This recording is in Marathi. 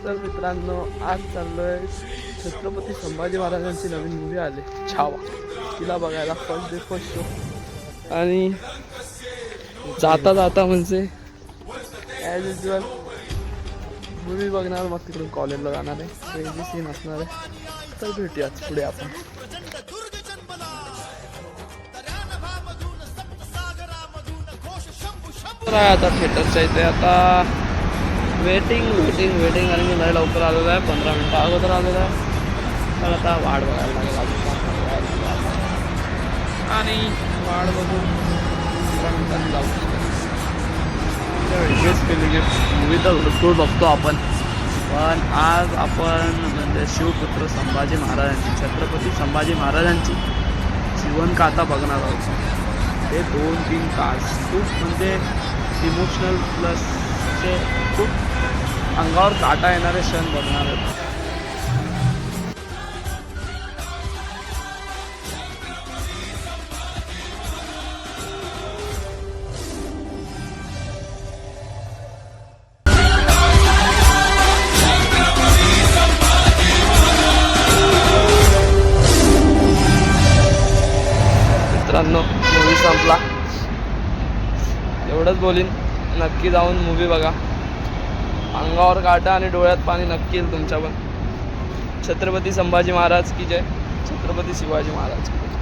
तर मित्रांनो आज चाललोय छत्रपती संभाजी महाराजांची नवीन मूवी आली छावा तिला बघायला फर्स्ट डे फर्स्ट शो आणि जाता जाता म्हणजे ॲज युजल मूवी बघणार मग तिकडून कॉलेजला जाणार आहे क्रेझी सीन असणार आहे तर भेटूयाच पुढे आपण आहे आता थिएटरच्या इथे आता वेटिंग वेटिंग वेटिंग आणि मी लय लवकर आलेलो आहे. पंधरा मिनटं अगोदर आलेलो आहे. तर आता वाट बघायला लागेल. अजून. आणि वाट बघून पंधरा मिनिटांनी जाऊ केली मूवी तर भरपूर बघतो आपण. पण आज आपण म्हणजे शिवपुत्र संभाजी महाराजांची छत्रपती संभाजी महाराजांची जीवनगाथा बघणार आहोत. ते दोन तीन तास खूप म्हणजे इमोशनल प्लस असे खूप अंगावर काटा येणारे क्षण बघणार आहेत. मित्रांनो मूवी संपला. एवढंच बोलीन. नक्की जाऊन मूवी बघा. अंगावर काटा आणि डोळ्यात पाणी नक्की येईल तुमच्या पण छत्रपती संभाजी महाराज की जय. छत्रपती शिवाजी महाराज की जय.